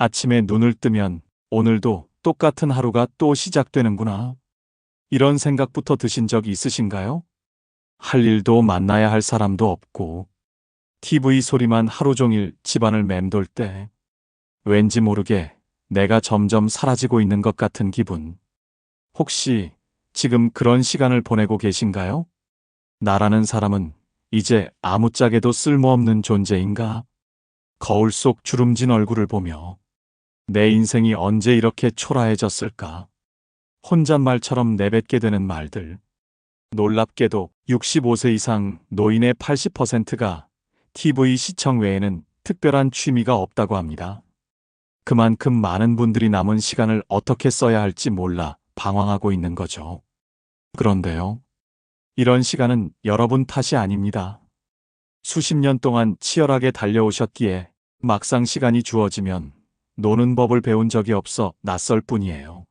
아침에 눈을 뜨면 오늘도 똑같은 하루가 또 시작되는구나. 이런 생각부터 드신 적 있으신가요? 할 일도 만나야 할 사람도 없고, TV 소리만 하루 종일 집안을 맴돌 때, 왠지 모르게 내가 점점 사라지고 있는 것 같은 기분. 혹시 지금 그런 시간을 보내고 계신가요? 나라는 사람은 이제 아무짝에도 쓸모없는 존재인가? 거울 속 주름진 얼굴을 보며 내 인생이 언제 이렇게 초라해졌을까? 혼잣말처럼 내뱉게 되는 말들. 놀랍게도 65세 이상 노인의 80%가 TV 시청 외에는 특별한 취미가 없다고 합니다. 그만큼 많은 분들이 남은 시간을 어떻게 써야 할지 몰라 방황하고 있는 거죠. 그런데요. 이런 시간은 여러분 탓이 아닙니다. 수십 년 동안 치열하게 달려오셨기에 막상 시간이 주어지면 노는 법을 배운 적이 없어 낯설 뿐이에요.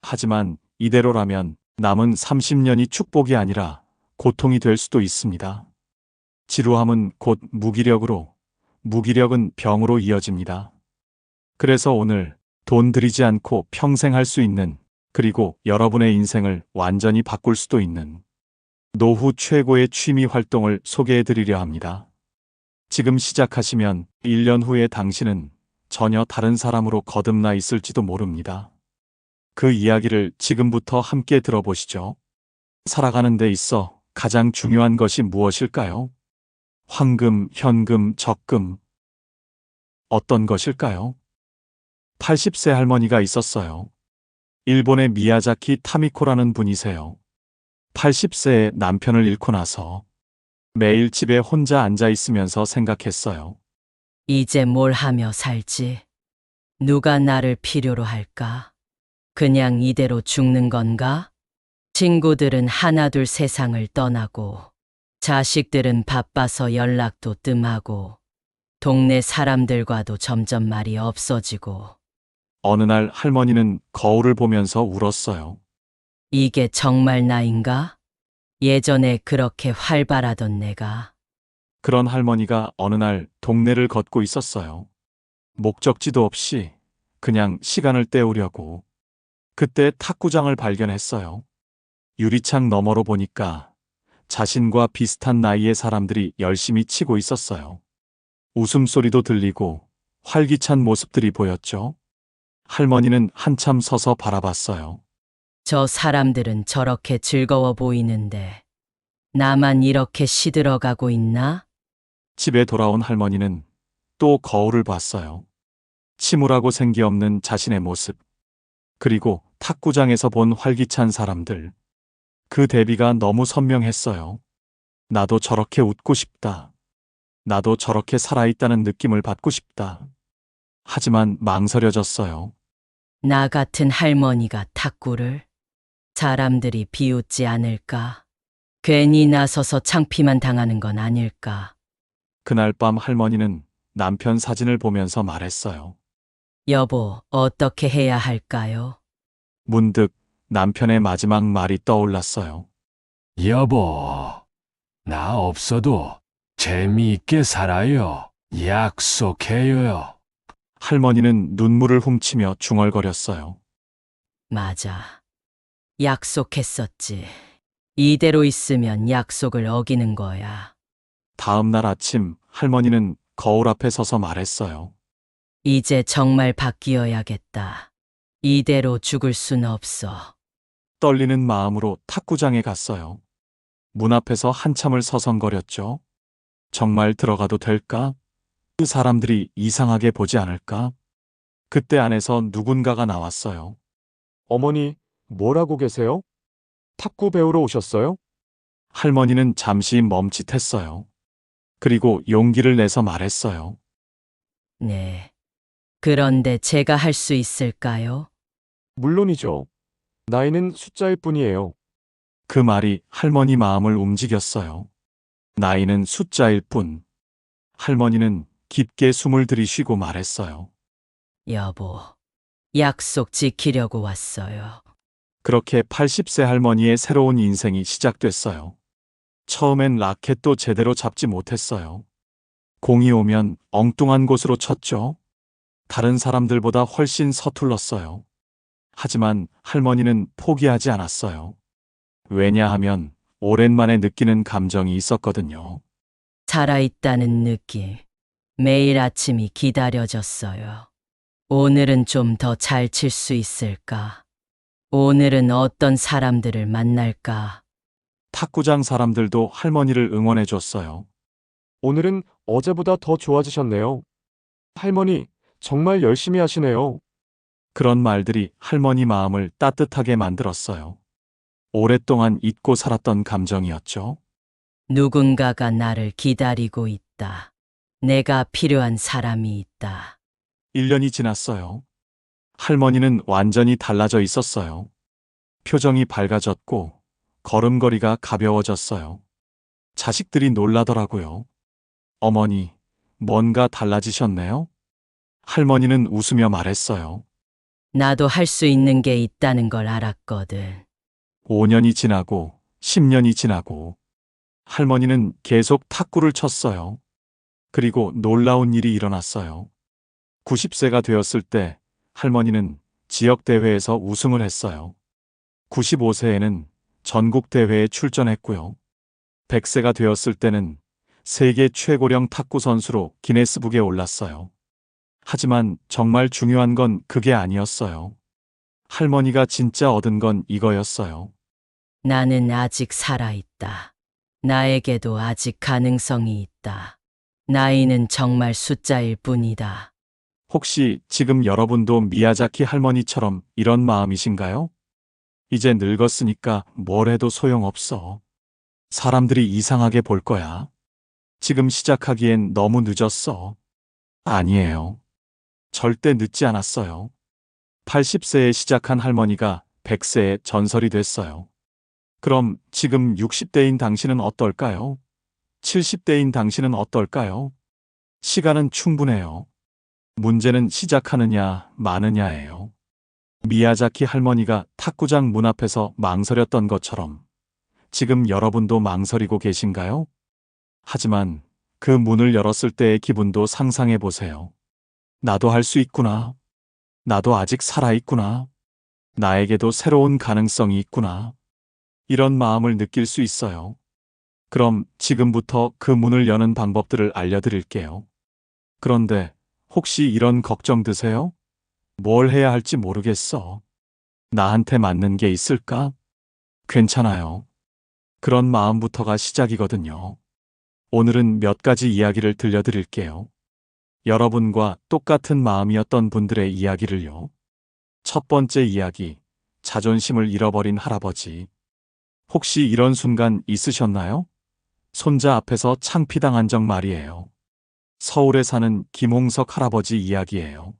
하지만 이대로라면 남은 30년이 축복이 아니라 고통이 될 수도 있습니다. 지루함은 곧 무기력으로, 무기력은 병으로 이어집니다. 그래서 오늘 돈 들이지 않고 평생 할 수 있는 그리고 여러분의 인생을 완전히 바꿀 수도 있는 노후 최고의 취미 활동을 소개해 드리려 합니다. 지금 시작하시면 1년 후에 당신은 전혀 다른 사람으로 거듭나 있을지도 모릅니다. 그 이야기를 지금부터 함께 들어보시죠. 살아가는 데 있어 가장 중요한 것이 무엇일까요? 황금, 현금, 적금. 어떤 것일까요? 80세 할머니가 있었어요. 일본의 미야자키 타미코라는 분이세요. 80세에 남편을 잃고 나서 매일 집에 혼자 앉아 있으면서 생각했어요. 이제 뭘 하며 살지? 누가 나를 필요로 할까? 그냥 이대로 죽는 건가? 친구들은 하나둘 세상을 떠나고, 자식들은 바빠서 연락도 뜸하고, 동네 사람들과도 점점 말이 없어지고, 어느 날 할머니는 거울을 보면서 울었어요. 이게 정말 나인가? 예전에 그렇게 활발하던 내가, 그런 할머니가 어느 날 동네를 걷고 있었어요. 목적지도 없이 그냥 시간을 때우려고. 그때 탁구장을 발견했어요. 유리창 너머로 보니까 자신과 비슷한 나이의 사람들이 열심히 치고 있었어요. 웃음소리도 들리고 활기찬 모습들이 보였죠. 할머니는 한참 서서 바라봤어요. 저 사람들은 저렇게 즐거워 보이는데, 나만 이렇게 시들어가고 있나? 집에 돌아온 할머니는 또 거울을 봤어요. 침울하고 생기 없는 자신의 모습. 그리고 탁구장에서 본 활기찬 사람들. 그 대비가 너무 선명했어요. 나도 저렇게 웃고 싶다. 나도 저렇게 살아있다는 느낌을 받고 싶다. 하지만 망설여졌어요. 나 같은 할머니가 탁구를 사람들이 비웃지 않을까? 괜히 나서서 창피만 당하는 건 아닐까? 그날 밤 할머니는 남편 사진을 보면서 말했어요. 여보, 어떻게 해야 할까요? 문득 남편의 마지막 말이 떠올랐어요. 여보, 나 없어도 재미있게 살아요. 약속해요. 할머니는 눈물을 훔치며 중얼거렸어요. 맞아. 약속했었지. 이대로 있으면 약속을 어기는 거야. 다음 날 아침 할머니는 거울 앞에 서서 말했어요. 이제 정말 바뀌어야겠다. 이대로 죽을 순 없어. 떨리는 마음으로 탁구장에 갔어요. 문 앞에서 한참을 서성거렸죠. 정말 들어가도 될까? 그 사람들이 이상하게 보지 않을까? 그때 안에서 누군가가 나왔어요. 어머니, 뭘 하고 계세요? 탁구 배우러 오셨어요? 할머니는 잠시 멈칫했어요. 그리고 용기를 내서 말했어요. 네. 그런데 제가 할 수 있을까요? 물론이죠. 나이는 숫자일 뿐이에요. 그 말이 할머니 마음을 움직였어요. 나이는 숫자일 뿐. 할머니는 깊게 숨을 들이쉬고 말했어요. 여보, 약속 지키려고 왔어요. 그렇게 80세 할머니의 새로운 인생이 시작됐어요. 처음엔 라켓도 제대로 잡지 못했어요. 공이 오면 엉뚱한 곳으로 쳤죠. 다른 사람들보다 훨씬 서툴렀어요. 하지만 할머니는 포기하지 않았어요. 왜냐하면 오랜만에 느끼는 감정이 있었거든요. 살아있다는 느낌. 매일 아침이 기다려졌어요. 오늘은 좀 더 잘 칠 수 있을까? 오늘은 어떤 사람들을 만날까? 탁구장 사람들도 할머니를 응원해 줬어요. 오늘은 어제보다 더 좋아지셨네요. 할머니, 정말 열심히 하시네요. 그런 말들이 할머니 마음을 따뜻하게 만들었어요. 오랫동안 잊고 살았던 감정이었죠. 누군가가 나를 기다리고 있다. 내가 필요한 사람이 있다. 1년이 지났어요. 할머니는 완전히 달라져 있었어요. 표정이 밝아졌고 걸음걸이가 가벼워졌어요. 자식들이 놀라더라고요. 어머니, 뭔가 달라지셨네요? 할머니는 웃으며 말했어요. 나도 할 수 있는 게 있다는 걸 알았거든. 5년이 지나고 10년이 지나고 할머니는 계속 탁구를 쳤어요. 그리고 놀라운 일이 일어났어요. 90세가 되었을 때 할머니는 지역 대회에서 우승을 했어요. 95세에는 전국 대회에 출전했고요. 100세가 되었을 때는 세계 최고령 탁구 선수로 기네스북에 올랐어요. 하지만 정말 중요한 건 그게 아니었어요. 할머니가 진짜 얻은 건 이거였어요. 나는 아직 살아있다. 나에게도 아직 가능성이 있다. 나이는 정말 숫자일 뿐이다. 혹시 지금 여러분도 미야자키 할머니처럼 이런 마음이신가요? 이제 늙었으니까 뭘 해도 소용없어. 사람들이 이상하게 볼 거야. 지금 시작하기엔 너무 늦었어. 아니에요. 절대 늦지 않았어요. 80세에 시작한 할머니가 100세에 전설이 됐어요. 그럼 지금 60대인 당신은 어떨까요? 70대인 당신은 어떨까요? 시간은 충분해요. 문제는 시작하느냐, 마느냐예요. 미야자키 할머니가 탁구장 문 앞에서 망설였던 것처럼 지금 여러분도 망설이고 계신가요? 하지만 그 문을 열었을 때의 기분도 상상해 보세요. 나도 할 수 있구나. 나도 아직 살아있구나. 나에게도 새로운 가능성이 있구나. 이런 마음을 느낄 수 있어요. 그럼 지금부터 그 문을 여는 방법들을 알려드릴게요. 그런데 혹시 이런 걱정 드세요? 뭘 해야 할지 모르겠어. 나한테 맞는 게 있을까? 괜찮아요. 그런 마음부터가 시작이거든요. 오늘은 몇 가지 이야기를 들려드릴게요. 여러분과 똑같은 마음이었던 분들의 이야기를요. 첫 번째 이야기, 자존심을 잃어버린 할아버지. 혹시 이런 순간 있으셨나요? 손자 앞에서 창피당한 적 말이에요. 서울에 사는 김홍석 할아버지 이야기예요.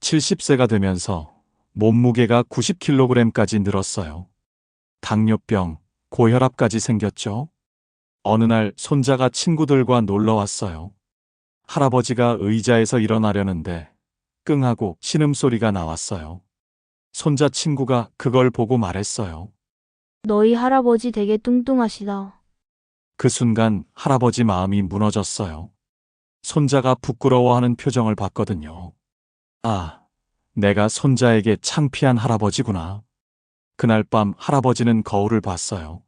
70세가 되면서 몸무게가 90kg까지 늘었어요. 당뇨병, 고혈압까지 생겼죠. 어느 날 손자가 친구들과 놀러 왔어요. 할아버지가 의자에서 일어나려는데 끙하고 신음소리가 나왔어요. 손자 친구가 그걸 보고 말했어요. 너희 할아버지 되게 뚱뚱하시다. 그 순간 할아버지 마음이 무너졌어요. 손자가 부끄러워하는 표정을 봤거든요. 아, 내가 손자에게 창피한 할아버지구나. 그날 밤 할아버지는 거울을 봤어요.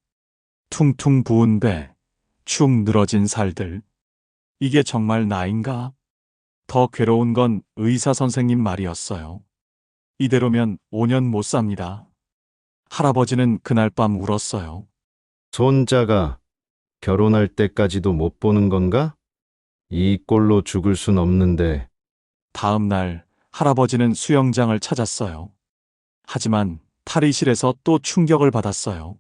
퉁퉁 부은 배, 축 늘어진 살들. 이게 정말 나인가? 더 괴로운 건 의사 선생님 말이었어요. 이대로면 5년 못 삽니다. 할아버지는 그날 밤 울었어요. 손자가 결혼할 때까지도 못 보는 건가? 이 꼴로 죽을 순 없는데 다음 날 할아버지는 수영장을 찾았어요. 하지만 탈의실에서 또 충격을 받았어요.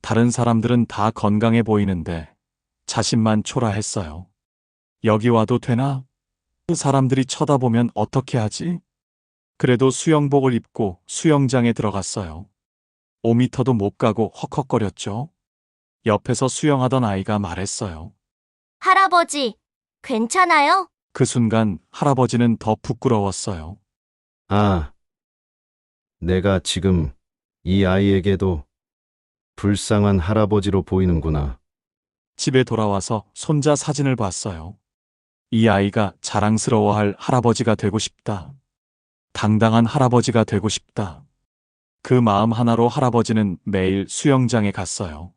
다른 사람들은 다 건강해 보이는데 자신만 초라했어요. 여기 와도 되나? 그 사람들이 쳐다보면 어떻게 하지? 그래도 수영복을 입고 수영장에 들어갔어요. 5미터도 못 가고 헉헉거렸죠. 옆에서 수영하던 아이가 말했어요. 할아버지, 괜찮아요? 그 순간 할아버지는 더 부끄러웠어요. 아, 내가 지금 이 아이에게도 불쌍한 할아버지로 보이는구나. 집에 돌아와서 손자 사진을 봤어요. 이 아이가 자랑스러워할 할아버지가 되고 싶다. 당당한 할아버지가 되고 싶다. 그 마음 하나로 할아버지는 매일 수영장에 갔어요.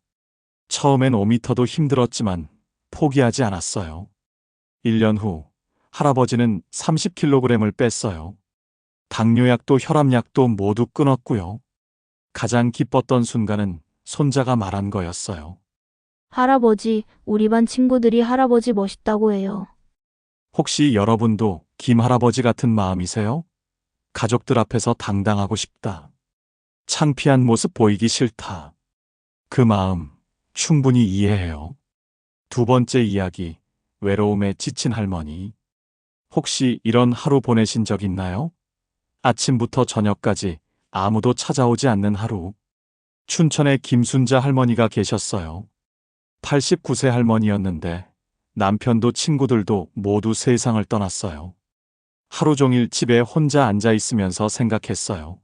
처음엔 5미터도 힘들었지만 포기하지 않았어요. 1년 후 할아버지는 30kg을 뺐어요. 당뇨약도 혈압약도 모두 끊었고요. 가장 기뻤던 순간은 손자가 말한 거였어요. 할아버지, 우리 반 친구들이 할아버지 멋있다고 해요. 혹시 여러분도 김 할아버지 같은 마음이세요? 가족들 앞에서 당당하고 싶다. 창피한 모습 보이기 싫다. 그 마음 충분히 이해해요. 두 번째 이야기, 외로움에 지친 할머니. 혹시 이런 하루 보내신 적 있나요? 아침부터 저녁까지 아무도 찾아오지 않는 하루. 춘천에 김순자 할머니가 계셨어요. 89세 할머니였는데 남편도 친구들도 모두 세상을 떠났어요. 하루 종일 집에 혼자 앉아 있으면서 생각했어요.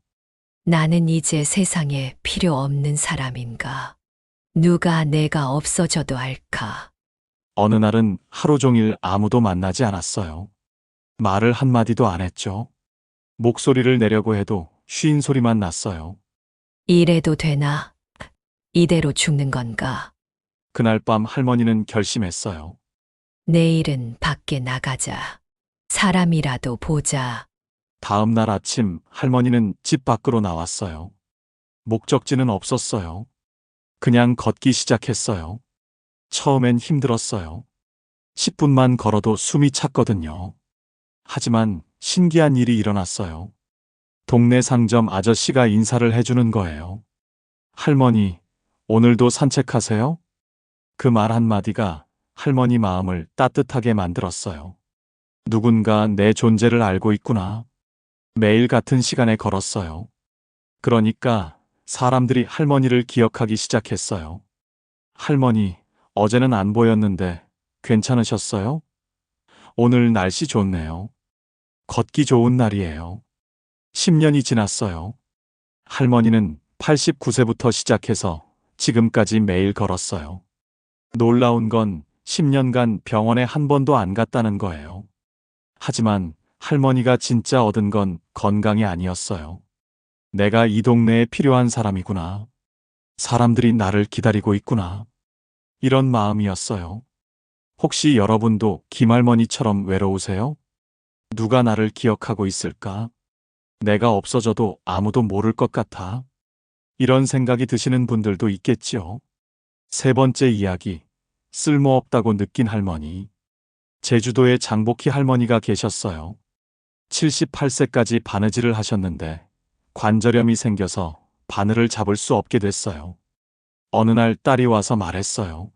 나는 이제 세상에 필요 없는 사람인가? 누가 내가 없어져도 할까? 어느 날은 하루 종일 아무도 만나지 않았어요. 말을 한마디도 안 했죠. 목소리를 내려고 해도 쉰 소리만 났어요. 이래도 되나? 이대로 죽는 건가? 그날 밤 할머니는 결심했어요. 내일은 밖에 나가자. 사람이라도 보자. 다음 날 아침 할머니는 집 밖으로 나왔어요. 목적지는 없었어요. 그냥 걷기 시작했어요. 처음엔 힘들었어요. 10분만 걸어도 숨이 찼거든요. 하지만 신기한 일이 일어났어요. 동네 상점 아저씨가 인사를 해주는 거예요. 할머니, 오늘도 산책하세요? 그 말 한마디가 할머니 마음을 따뜻하게 만들었어요. 누군가 내 존재를 알고 있구나. 매일 같은 시간에 걸었어요. 그러니까 사람들이 할머니를 기억하기 시작했어요. 할머니, 어제는 안 보였는데 괜찮으셨어요? 오늘 날씨 좋네요. 걷기 좋은 날이에요. 10년이 지났어요. 할머니는 89세부터 시작해서 지금까지 매일 걸었어요. 놀라운 건 10년간 병원에 한 번도 안 갔다는 거예요. 하지만 할머니가 진짜 얻은 건 건강이 아니었어요. 내가 이 동네에 필요한 사람이구나. 사람들이 나를 기다리고 있구나. 이런 마음이었어요. 혹시 여러분도 김할머니처럼 외로우세요? 누가 나를 기억하고 있을까? 내가 없어져도 아무도 모를 것 같아. 이런 생각이 드시는 분들도 있겠지요. 세 번째 이야기. 쓸모없다고 느낀 할머니. 제주도에 장복희 할머니가 계셨어요. 78세까지 바느질을 하셨는데 관절염이 생겨서 바늘을 잡을 수 없게 됐어요. 어느 날 딸이 와서 말했어요.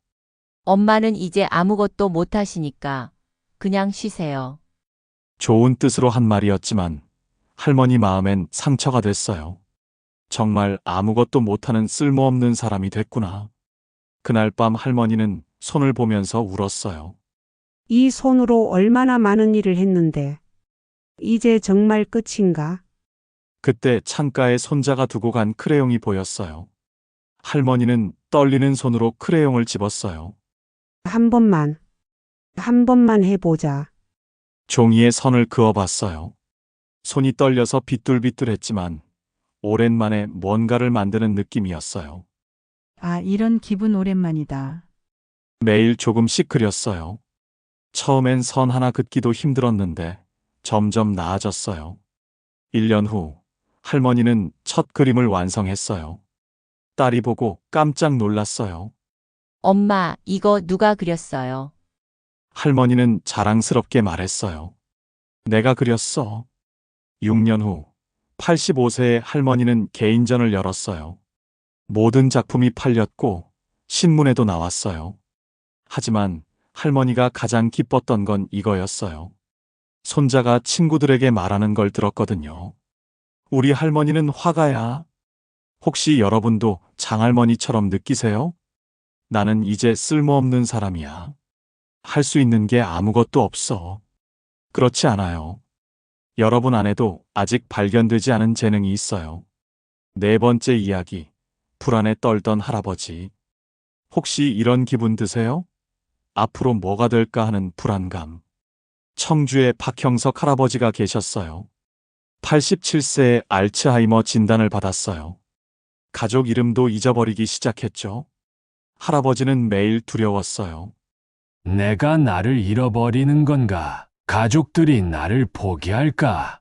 엄마는 이제 아무것도 못 하시니까 그냥 쉬세요. 좋은 뜻으로 한 말이었지만 할머니 마음엔 상처가 됐어요. 정말 아무것도 못하는 쓸모없는 사람이 됐구나. 그날 밤 할머니는 손을 보면서 울었어요. 이 손으로 얼마나 많은 일을 했는데. 이제 정말 끝인가? 그때 창가에 손자가 두고 간 크레용이 보였어요. 할머니는 떨리는 손으로 크레용을 집었어요. 한 번만. 한 번만 해보자. 종이에 선을 그어봤어요. 손이 떨려서 비뚤비뚤했지만 오랜만에 뭔가를 만드는 느낌이었어요. 아, 이런 기분 오랜만이다. 매일 조금씩 그렸어요. 처음엔 선 하나 긋기도 힘들었는데 점점 나아졌어요. 1년 후 할머니는 첫 그림을 완성했어요. 딸이 보고 깜짝 놀랐어요. 엄마, 이거 누가 그렸어요? 할머니는 자랑스럽게 말했어요. 내가 그렸어. 6년 후 85세의 할머니는 개인전을 열었어요. 모든 작품이 팔렸고 신문에도 나왔어요. 하지만 할머니가 가장 기뻤던 건 이거였어요. 손자가 친구들에게 말하는 걸 들었거든요. 우리 할머니는 화가야. 혹시 여러분도 장할머니처럼 느끼세요? 나는 이제 쓸모없는 사람이야. 할 수 있는 게 아무것도 없어. 그렇지 않아요. 여러분 안에도 아직 발견되지 않은 재능이 있어요. 네 번째 이야기. 불안에 떨던 할아버지. 혹시 이런 기분 드세요? 앞으로 뭐가 될까 하는 불안감. 청주에 박형석 할아버지가 계셨어요. 87세에 알츠하이머 진단을 받았어요. 가족 이름도 잊어버리기 시작했죠. 할아버지는 매일 두려웠어요. 내가 나를 잃어버리는 건가? 가족들이 나를 포기할까?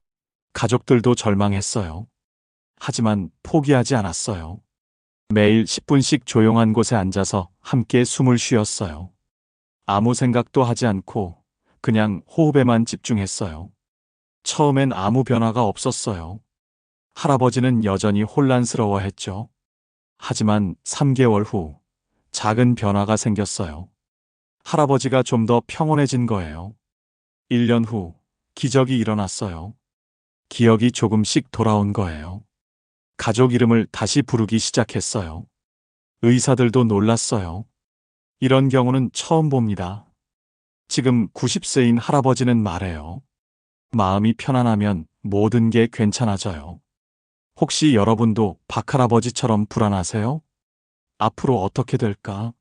가족들도 절망했어요. 하지만 포기하지 않았어요. 매일 10분씩 조용한 곳에 앉아서 함께 숨을 쉬었어요. 아무 생각도 하지 않고 그냥 호흡에만 집중했어요. 처음엔 아무 변화가 없었어요. 할아버지는 여전히 혼란스러워 했죠. 하지만 3개월 후 작은 변화가 생겼어요. 할아버지가 좀 더 평온해진 거예요. 1년 후 기적이 일어났어요. 기억이 조금씩 돌아온 거예요. 가족 이름을 다시 부르기 시작했어요. 의사들도 놀랐어요. 이런 경우는 처음 봅니다. 지금 90세인 할아버지는 말해요. 마음이 편안하면 모든 게 괜찮아져요. 혹시 여러분도 박할아버지처럼 불안하세요? 앞으로 어떻게 될까?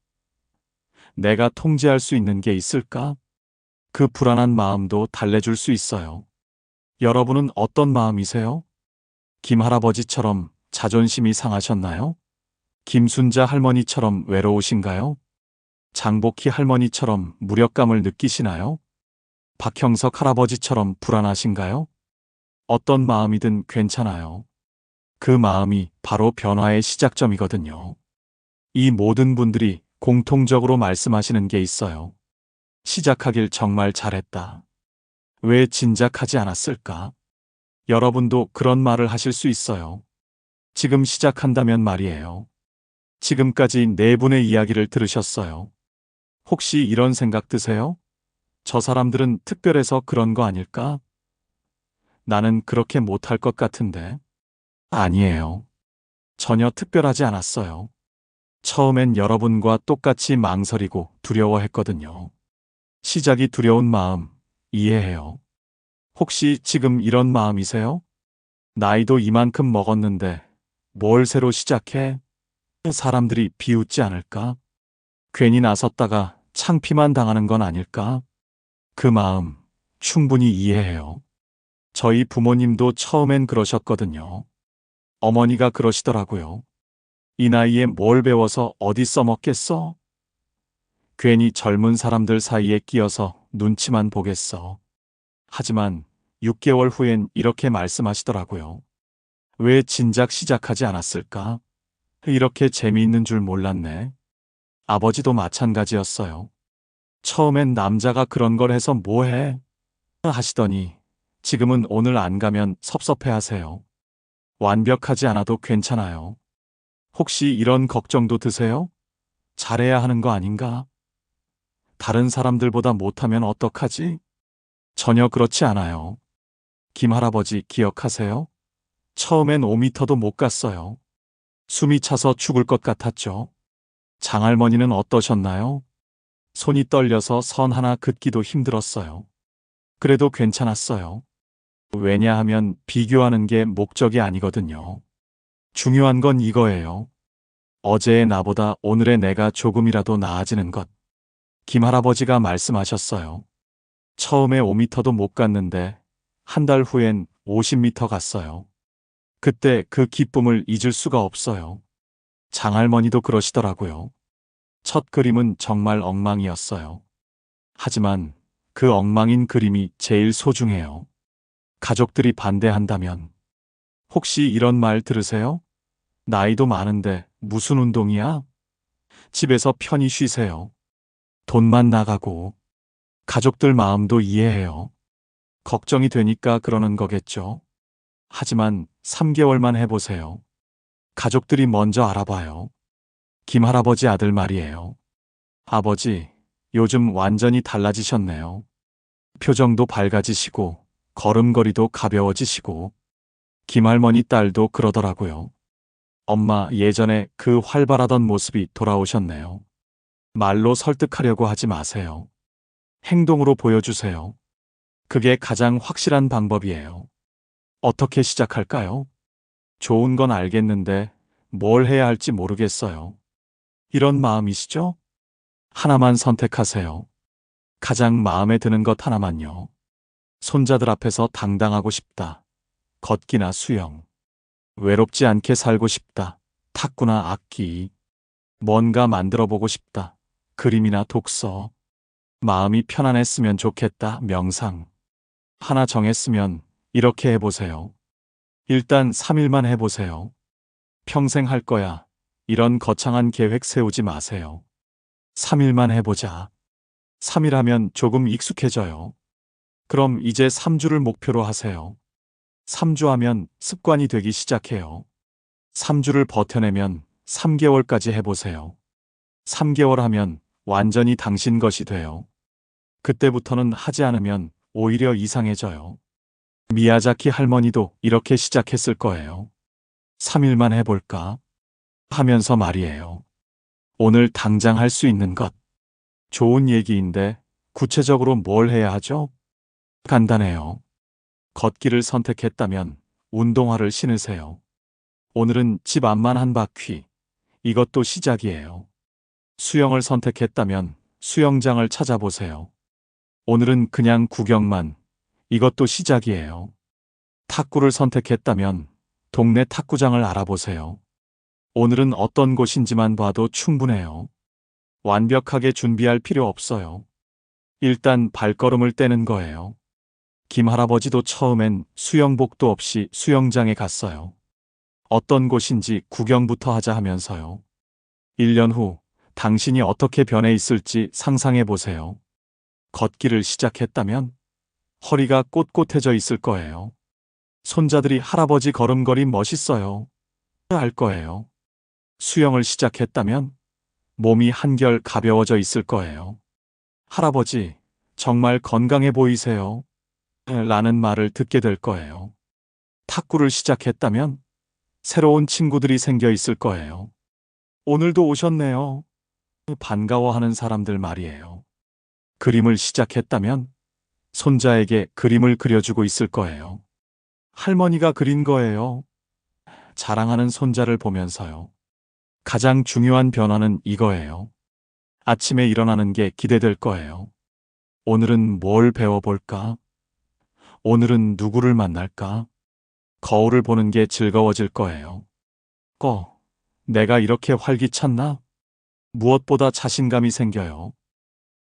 내가 통제할 수 있는 게 있을까? 그 불안한 마음도 달래줄 수 있어요. 여러분은 어떤 마음이세요? 김 할아버지처럼 자존심이 상하셨나요? 김순자 할머니처럼 외로우신가요? 장복희 할머니처럼 무력감을 느끼시나요? 박형석 할아버지처럼 불안하신가요? 어떤 마음이든 괜찮아요. 그 마음이 바로 변화의 시작점이거든요. 이 모든 분들이 공통적으로 말씀하시는 게 있어요. 시작하길 정말 잘했다. 왜 진작하지 않았을까? 여러분도 그런 말을 하실 수 있어요. 지금 시작한다면 말이에요. 지금까지 네 분의 이야기를 들으셨어요. 혹시 이런 생각 드세요? 저 사람들은 특별해서 그런 거 아닐까? 나는 그렇게 못할 것 같은데. 아니에요. 전혀 특별하지 않았어요. 처음엔 여러분과 똑같이 망설이고 두려워했거든요. 시작이 두려운 마음 이해해요. 혹시 지금 이런 마음이세요? 나이도 이만큼 먹었는데 뭘 새로 시작해? 사람들이 비웃지 않을까? 괜히 나섰다가 창피만 당하는 건 아닐까? 그 마음 충분히 이해해요. 저희 부모님도 처음엔 그러셨거든요. 어머니가 그러시더라고요. 이 나이에 뭘 배워서 어디 써먹겠어? 괜히 젊은 사람들 사이에 끼어서 눈치만 보겠어. 하지만 6개월 후엔 이렇게 말씀하시더라고요. 왜 진작 시작하지 않았을까? 이렇게 재미있는 줄 몰랐네. 아버지도 마찬가지였어요. 처음엔 남자가 그런 걸 해서 뭐해? 하시더니 지금은 오늘 안 가면 섭섭해 하세요. 완벽하지 않아도 괜찮아요. 혹시 이런 걱정도 드세요? 잘해야 하는 거 아닌가? 다른 사람들보다 못하면 어떡하지? 전혀 그렇지 않아요. 김 할아버지 기억하세요? 처음엔 5미터도 못 갔어요. 숨이 차서 죽을 것 같았죠. 장할머니는 어떠셨나요? 손이 떨려서 선 하나 긋기도 힘들었어요. 그래도 괜찮았어요. 왜냐하면 비교하는 게 목적이 아니거든요. 중요한 건 이거예요. 어제의 나보다 오늘의 내가 조금이라도 나아지는 것. 김 할아버지가 말씀하셨어요. 처음에 5미터도 못 갔는데 한 달 후엔 50미터 갔어요. 그때 그 기쁨을 잊을 수가 없어요. 장할머니도 그러시더라고요. 첫 그림은 정말 엉망이었어요. 하지만 그 엉망인 그림이 제일 소중해요. 가족들이 반대한다면 혹시 이런 말 들으세요? 나이도 많은데 무슨 운동이야? 집에서 편히 쉬세요. 돈만 나가고 가족들 마음도 이해해요. 걱정이 되니까 그러는 거겠죠. 하지만 3개월만 해보세요. 가족들이 먼저 알아봐요. 김 할아버지 아들 말이에요. 아버지, 요즘 완전히 달라지셨네요. 표정도 밝아지시고, 걸음걸이도 가벼워지시고, 김할머니 딸도 그러더라고요. 엄마 예전에 그 활발하던 모습이 돌아오셨네요. 말로 설득하려고 하지 마세요. 행동으로 보여주세요. 그게 가장 확실한 방법이에요. 어떻게 시작할까요? 좋은 건 알겠는데 뭘 해야 할지 모르겠어요. 이런 마음이시죠? 하나만 선택하세요. 가장 마음에 드는 것 하나만요. 손자들 앞에서 당당하고 싶다. 걷기나 수영. 외롭지 않게 살고 싶다. 탁구나 악기. 뭔가 만들어 보고 싶다. 그림이나 독서. 마음이 편안했으면 좋겠다. 명상. 하나 정했으면 이렇게 해보세요. 일단 3일만 해보세요. 평생 할 거야. 이런 거창한 계획 세우지 마세요. 3일만 해보자. 3일 하면 조금 익숙해져요. 그럼 이제 3주를 목표로 하세요. 3주 하면 습관이 되기 시작해요. 3주를 버텨내면 3개월까지 해보세요. 3개월 하면 완전히 당신 것이 돼요. 그때부터는 하지 않으면 오히려 이상해져요. 미야자키 할머니도 이렇게 시작했을 거예요. 3일만 해볼까? 하면서 말이에요. 오늘 당장 할 수 있는 것. 좋은 얘기인데 구체적으로 뭘 해야 하죠? 간단해요. 걷기를 선택했다면 운동화를 신으세요. 오늘은 집 앞만 한 바퀴. 이것도 시작이에요. 수영을 선택했다면 수영장을 찾아보세요. 오늘은 그냥 구경만. 이것도 시작이에요. 탁구를 선택했다면 동네 탁구장을 알아보세요. 오늘은 어떤 곳인지만 봐도 충분해요. 완벽하게 준비할 필요 없어요. 일단 발걸음을 떼는 거예요. 김 할아버지도 처음엔 수영복도 없이 수영장에 갔어요. 어떤 곳인지 구경부터 하자 하면서요. 1년 후 당신이 어떻게 변해 있을지 상상해 보세요. 걷기를 시작했다면 허리가 꼿꼿해져 있을 거예요. 손자들이 할아버지 걸음걸이 멋있어요. 알 거예요. 수영을 시작했다면 몸이 한결 가벼워져 있을 거예요. 할아버지, 정말 건강해 보이세요. 라는 말을 듣게 될 거예요. 탁구를 시작했다면 새로운 친구들이 생겨 있을 거예요. 오늘도 오셨네요. 반가워하는 사람들 말이에요. 그림을 시작했다면 손자에게 그림을 그려주고 있을 거예요. 할머니가 그린 거예요. 자랑하는 손자를 보면서요. 가장 중요한 변화는 이거예요. 아침에 일어나는 게 기대될 거예요. 오늘은 뭘 배워볼까? 오늘은 누구를 만날까? 거울을 보는 게 즐거워질 거예요. 꺼, 내가 이렇게 활기찼나? 무엇보다 자신감이 생겨요.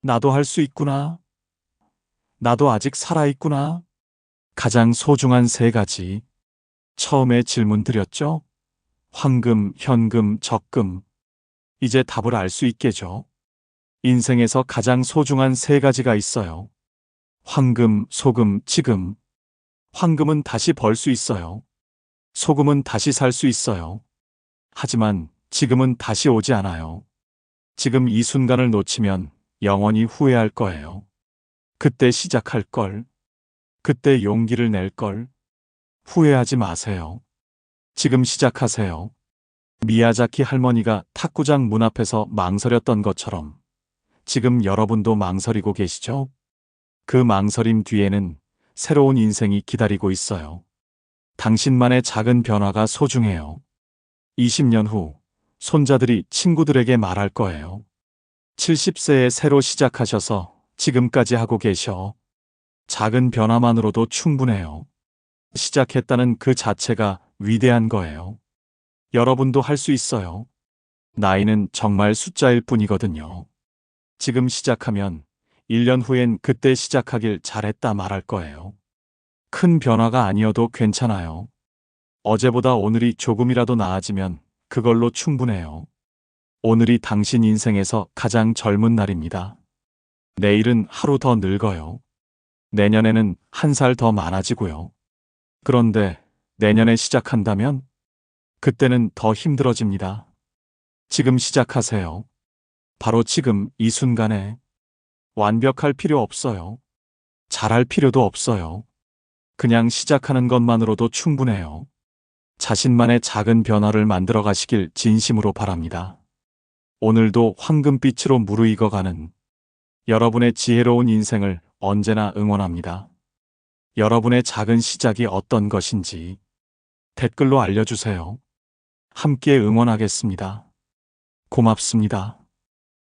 나도 할 수 있구나. 나도 아직 살아있구나. 가장 소중한 세 가지. 처음에 질문 드렸죠? 황금, 현금, 적금. 이제 답을 알 수 있겠죠? 인생에서 가장 소중한 세 가지가 있어요. 황금, 소금, 지금. 황금은 다시 벌 수 있어요. 소금은 다시 살 수 있어요. 하지만 지금은 다시 오지 않아요. 지금 이 순간을 놓치면 영원히 후회할 거예요. 그때 시작할 걸. 그때 용기를 낼 걸. 후회하지 마세요. 지금 시작하세요. 미야자키 할머니가 탁구장 문 앞에서 망설였던 것처럼 지금 여러분도 망설이고 계시죠? 그 망설임 뒤에는 새로운 인생이 기다리고 있어요. 당신만의 작은 변화가 소중해요. 20년 후 손자들이 친구들에게 말할 거예요. 70세에 새로 시작하셔서 지금까지 하고 계셔. 작은 변화만으로도 충분해요. 시작했다는 그 자체가 위대한 거예요. 여러분도 할 수 있어요. 나이는 정말 숫자일 뿐이거든요. 지금 시작하면 1년 후엔 그때 시작하길 잘했다 말할 거예요. 큰 변화가 아니어도 괜찮아요. 어제보다 오늘이 조금이라도 나아지면 그걸로 충분해요. 오늘이 당신 인생에서 가장 젊은 날입니다. 내일은 하루 더 늙어요. 내년에는 한 살 더 많아지고요. 그런데 내년에 시작한다면 그때는 더 힘들어집니다. 지금 시작하세요. 바로 지금 이 순간에 완벽할 필요 없어요. 잘할 필요도 없어요. 그냥 시작하는 것만으로도 충분해요. 자신만의 작은 변화를 만들어 가시길 진심으로 바랍니다. 오늘도 황금빛으로 무르익어가는 여러분의 지혜로운 인생을 언제나 응원합니다. 여러분의 작은 시작이 어떤 것인지 댓글로 알려주세요. 함께 응원하겠습니다. 고맙습니다.